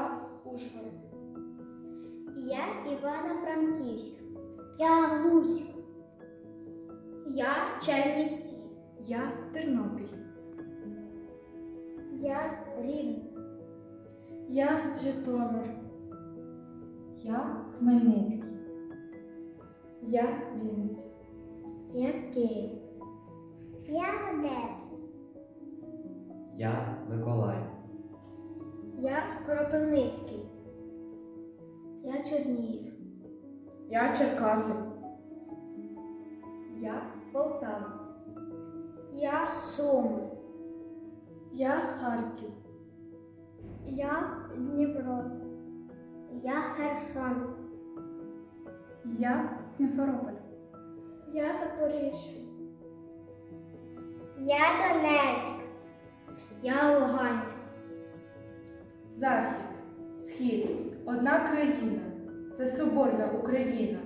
Дніпро, Ужгород. Я Івана Франківська. Я Луцьк. Я Чернівці. Я Тернопіль. Я Рівне. Я Житомир. Я Хмельницький. Я Вінниця. Я Київ. Я Одеса. Я Миколаїв. Я Кропивницький. Я Чернігів. Я Черкаси. Я Полтава. Я Суми. Я Харків. Я Дніпро. Я Херсон. Я Сімферополь. Я Запоріжжя. Я Донецьк. Я Луганськ. Захід, Схід, одна країна. Це Соборна Україна.